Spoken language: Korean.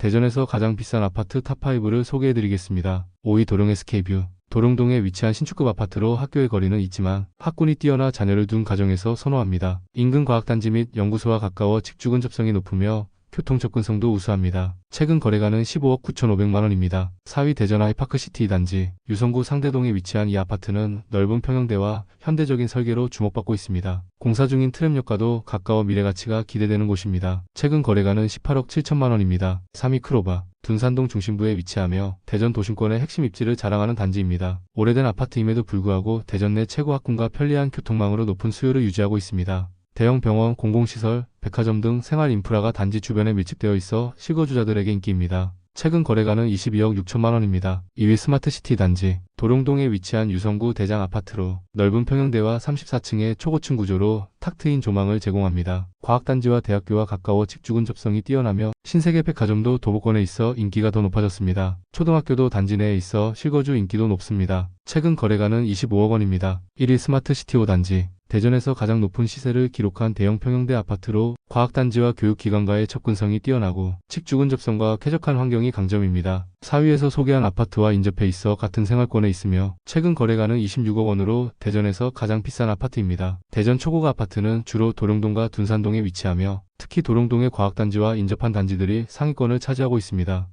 대전에서 가장 비싼 아파트 탑5를 소개해드리겠습니다. 5위 도룡 SK뷰. 도룡동에 위치한 신축급 아파트로 학교의 거리는 있지만 학군이 뛰어나 자녀를 둔 가정에서 선호합니다. 인근 과학단지 및 연구소와 가까워 직주 근 접성이 높으며 교통 접근성도 우수합니다. 최근 거래가는 15억 9,500만 원입니다. 4위 대전 하이파크시티 단지 유성구 상대동에 위치한 이 아파트는 넓은 평형대와 현대적인 설계로 주목받고 있습니다. 공사 중인 트램역과도 가까워 미래 가치가 기대되는 곳입니다. 최근 거래가는 18억 7천만 원입니다. 3위 크로바 둔산동 중심부에 위치하며 대전 도심권의 핵심 입지를 자랑하는 단지입니다. 오래된 아파트임에도 불구하고 대전 내 최고 학군과 편리한 교통망으로 높은 수요를 유지하고 있습니다. 대형 병원, 공공시설, 백화점 등 생활 인프라가 단지 주변에 밀집되어 있어 실거주자들에게 인기입니다. 최근 거래가는 22억 6천만 원입니다. 2위 스마트시티 단지 도룡동에 위치한 유성구 대장 아파트로 넓은 평형대와 34층의 초고층 구조로 탁 트인 조망을 제공합니다. 과학단지와 대학교와 가까워 직주 근접성이 뛰어나며 신세계 백화점도 도보권에 있어 인기가 더 높아졌습니다. 초등학교도 단지 내에 있어 실거주 인기도 높습니다. 최근 거래가는 25억 원입니다. 1위 스마트시티 5단지 대전에서 가장 높은 시세를 기록한 대형 평형대 아파트로 과학단지와 교육기관과의 접근성이 뛰어나고 직주 근접성과 쾌적한 환경이 강점입니다. 4위에서 소개한 아파트와 인접해 있어 같은 생활권에 있으며 최근 거래가는 26억 원으로 대전에서 가장 비싼 아파트입니다. 대전 초고가 아파트는 주로 도룡동과 둔산동에 위치하며 특히 도룡동의 과학단지와 인접한 단지들이 상위권을 차지하고 있습니다.